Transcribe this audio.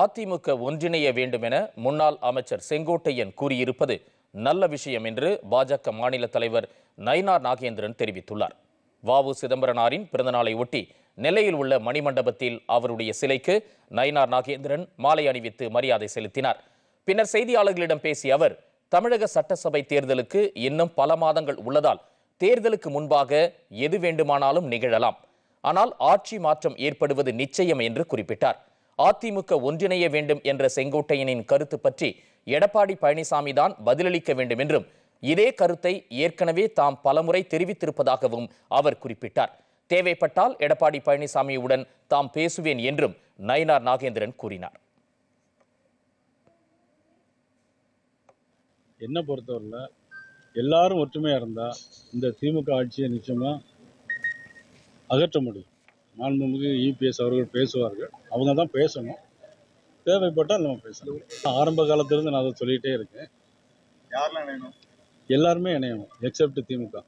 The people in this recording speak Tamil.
அதிமுக ஒன்றிணைய வேண்டும் என முன்னாள் அமைச்சர் செங்கோட்டையன் கூறியிருப்பது நல்ல விஷயம் என்று பாஜக மாநில தலைவர் நயினார் நாகேந்திரன் தெரிவித்துள்ளார். வாவு சிதம்பரனாரின் பிறந்தநாளை ஒட்டி நெல்லையில் உள்ள மணிமண்டபத்தில் அவருடைய சிலைக்கு நயினார் நாகேந்திரன் மாலை அணிவித்து மரியாதை செலுத்தினார். பின்னர் செய்தியாளர்களிடம் பேசிய அவர் தமிழக சட்டசபை தேர்தலுக்கு இன்னும் பல மாதங்கள் உள்ளதால் தேர்தலுக்கு முன்பாக எது வேண்டுமானாலும் நிகழலாம். ஆனால் ஆட்சி மாற்றம் ஏற்படுவது நிச்சயம் என்று குறிப்பிட்டார். அதிமுக ஒன்றிணைய வேண்டும் என்ற செங்கோட்டையனின் கருத்து பற்றி எடப்பாடி பழனிசாமி தான் பதிலளிக்க வேண்டும் என்றும் இதே கருத்தை ஏற்கனவே தாம் பலமுறை தெரிவித்திருப்பதாகவும் அவர் குறிப்பிட்டார். தேவைப்பட்டால் எடப்பாடி பழனிசாமியுடன் தாம் பேசுவேன் என்றும் நயினார் நாகேந்திரன் கூறினார். என்ன பொறுத்தவரையில் எல்லாரும் ஒற்றுமையாக இருந்தால் இந்த திமுக ஆட்சியை நிச்சயமாக அகற்ற முடியும். மாண்புமிகு இபிஎஸ் அவர்கள் பேசுவார்கள். அவங்க தான் பேசணும். தேவைப்பட்டால் நம்ம பேசலாம். ஆரம்ப காலத்திலிருந்து நான் அதை சொல்லிகிட்டே இருக்கேன். யாரெல்லாம் இணையணும்? எல்லாருமே இணையணும் எக்ஸப்ட் திமுக.